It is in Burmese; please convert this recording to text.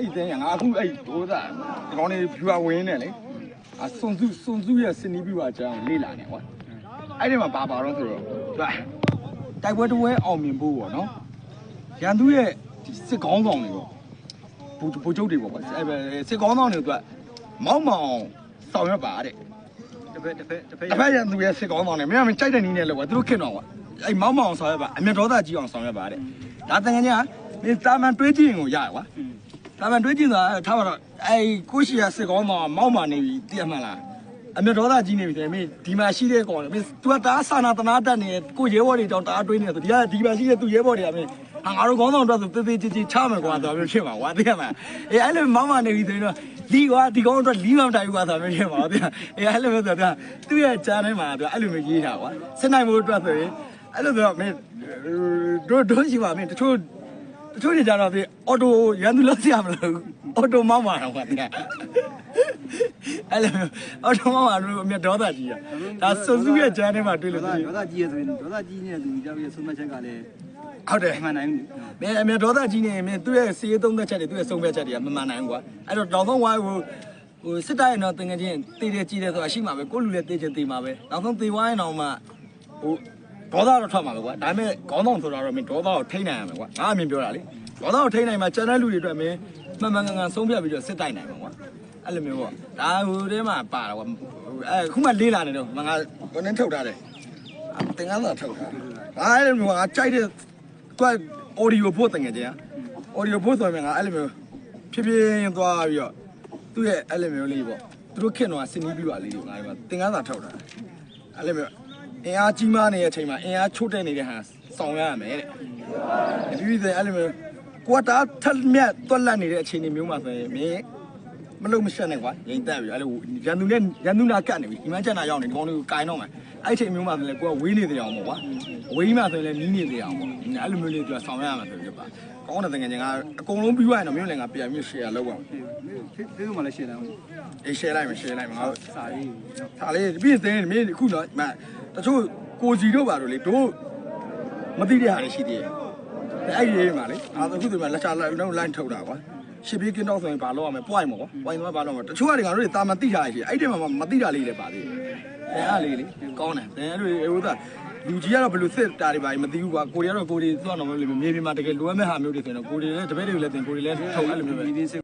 အဲ့ဒီတဲ့ငါအခုအဲ့ဒိုးသားဒီကောင်းလေးဖြူဝင်းနေလေအစွန်စုစွန်စုရဲ့စနီးပြူအကြောင်းလေးလာနေကွာအဲ့ဒီမှာဘာပါတော့ဆိုတော့သူကတိုက်ပွဲတစ်ပွဲအောင်မြင်ဖို့ပေါ့နော်ရန်သူရဲ့ဒီစစ်ကောင်းဆောင်တွေပေါ့ဘူဘူချုပ်တွေပေါ့ကွာအဲ့ပဲစစ်ကောင်းဆောင်တွေကမောက်မောင်ဆောင်ရွက်ပါတဲ့တစ်ဖက်တစ်ဖက်တစ်ဖက်တစ်ဖက်ရန်သူရဲ့စစ်ကောင်းဆောင်တွေမင်းကမကြိုက်တဲ့နည်းနဲ့လို့ကွာသူတို့ခင်တော့ကွာအဲ့မောက်မောင်ဆောင်ရွက်ပါအမြတ်တော်သားကြီးအောင်ဆောင်ရွက်ပါတဲ့ဒါတကယ်ကြီးကမင်းတာမန်တွေးကြည့်ရင်ကိုရကွာ ဒါမှတွေးကြည့်တာထားပါတော့အဲကိုရှိရစစ်ကောင်းတော့မောက်မာနေပြီတည်မှန်လားအမြတ်ဒေါသကြီးနေပြီတဲ့မင်းဒီမှာရှိတဲ့ကောင်မင်း तू ကတားဆာနာတနာတက်နေကိုရဲဘော်တွေတောင်တားတွေးနေတယ်ဒီကဒီမှာရှိတဲ့သူရဲဘော်တွေကမင်းဟာငါတို့ကောင်းဆောင်အတွက်ဆိုတေးသေးချီချီချမယ်ကွာတော့မျိုးဖြစ်မှာကွာတည်မှန်အေးအဲ့လိုမောက်မာနေပြီဆိုရင်တော့လီကွာဒီကောင်အတွက်လီမတိုင်ဘူးကွာဆိုမျိုးဖြစ်မှာတည်အေးအဲ့လိုမျိုးဆိုတော့သူ့ရဲ့ကြားထဲမှာသူအဲ့လိုမျိုးရေးတာကွာစစ်နိုင်မှုအတွက်ဆိုရင်အဲ့လိုဆိုတော့မင်းတို့တို့ရှိပါမင်းတချို့ တချို့တွေကြတော့ဒီအော်တိုရန်သူလောက်ရမလို့အော်တိုမောင်းမှာတော့ဗျာအဲ့လိုအော်တိုမောင်းမှာတော့အမြတ်ဒေါသကြီးอ่ะဒါစွန်စုရဲ့ဂျန်ထဲမှာတွေ့လို့ဒေါသိသဒေါသကြီးရဆိုရင်ဒေါသကြီးနေတဲ့သူကြောင့်ရဆုံးမချက်ကလည်းဟုတ်တယ်မှန်နိုင်ဘူးမင်းအမြတ်ဒေါသကြီးနေမင်းသူ့ရဲ့စီးရေးသုံးသက်ချက်တွေသူ့ရဲ့ဆုံးဖြတ်ချက်တွေကမမှန်နိုင်ဘူးကွာအဲ့တော့တောင်ဆုံးဝိုင်းဟိုဟိုစစ်တိုင်းတော့တင်ငယ်ချင်းတည်တယ်ကြီးတယ်ဆိုတာရှိမှာပဲကိုလူလည်းတည်ချင်တည်မှာပဲနောက်ဆုံးတည်ဝိုင်းတော့မှဟို ဒေါသတော့ထွက်မှာပဲကွာဒါပေမဲ့ခေါင်းဆောင်ဆိုတော့မင်းဒေါသကိုထိန်းနိုင်ရမယ်ကွာငါအမြင်ပြောတာလေဒေါသကိုထိန်းနိုင်မှာကျန်တဲ့လူတွေအတွက်မင်းမှန်မှန်ကန်ကန်ဆုံးဖြတ်ပြီးတော့စစ်တိုက်နိုင်မှာကွာအဲ့လိုမျိုးပေါ့ဒါဟိုထဲမှာပါတော့အဲခုမှလေးလာနေတော့ငါကိုနင်းထုတ်ထားတယ်တင်ကားသာထုတ်ထားဒါအဲ့လိုမျိုးငါကြိုက်တဲ့သူက audio ပို့တင်ငယ်ချင်း audio ပို့ဆိုရင်ငါအဲ့လိုမျိုးဖြည်းဖြည်းသွားပြီးတော့သူ့ရဲ့အဲ့လိုမျိုးလေးပေါ့သူတို့ခင်တော့စင်နီးပြီးပါလေးတွေငါဒီမှာတင်ကားသာထုတ်ထားအဲ့လိုမျိုး အင်အားကြီးမားနေတဲ့အချိန်မှာအင်အားချို့တဲ့နေတဲ့ဟာဆောင်ရရမယ်တဲ့ပြီးပြီးအဲ့လိုမျိုးကွာတာထက်မြတ်တွက်လက်နေတဲ့အချိန်မျိုးမှာဆိုရင်မင်းမလုံးမရှက်နဲ့ကွာရင်တက်ပြီအဲ့လိုရန်သူနဲ့ရန်သူနာကတ်နေပြီဒီမှချက်နာရောက်နေဒီကောင်လေးကိုကင်တော့မယ်အဲ့ချိန်မျိုးမှဆိုရင်ကိုကဝေးနေတယ်အောင်ပေါ့ကွာဝေးမှဆိုရင်လည်းနီးနေတယ်အောင်ပေါ့အဲ့လိုမျိုးလေးသူကဆောင်ရရမှာဆိုပြီးပါကောင်းတဲ့ငယ်ချင်းကအကုန်လုံးပြီးသွားရင်တော့မျိုးလည်းငါပြန်ပြီး share လုပ်ပါမယ်ဖေးဖေးမှလည်းရှင်းတယ်အေး share လိုက်မယ် share လိုက်မယ်ငါစာရေးဒါလေးပြီးရင်မင်းအခုတော့မတ ချို့ကိုစီတို့ပါတော့လေတို့မသိတဲ့ဟာတွေရှိသေးတယ်အဲ့ဒီရေးမှာလေအာအခုဒီမှာလက်ချလိုက်တော့ line ထုတ်တာကွာရှစ်ပြီးကင်းတော့ဆိုရင်ဘာလုပ်ရမလဲ point ပေါ့ကွာ point တော့ဘာလုပ်မလဲတချို့ကတွေငါတို့တွေတာမသိတာရှိအဲ့ဒီမှာမသိတာလေးတွေပါသေးတယ်အဲ့အားလေးလေကောင်းတယ်အဲ့လိုဟိုသာလူကြီးကတော့ဘယ်လိုစစ်တာတွေပါမသိဘူးကွာကိုရီကတော့ကိုရီသွားတော့မလို့မြေပြင်မှာတကယ်လိုအပ်မဲ့ဟာမျိုးတွေဆိုရင်တော့ကိုရီလည်းတပည့်တွေလည်းတင်ကိုရီလည်းထုတ်အဲ့လိုမျိုးပဲဒီဒီစစ်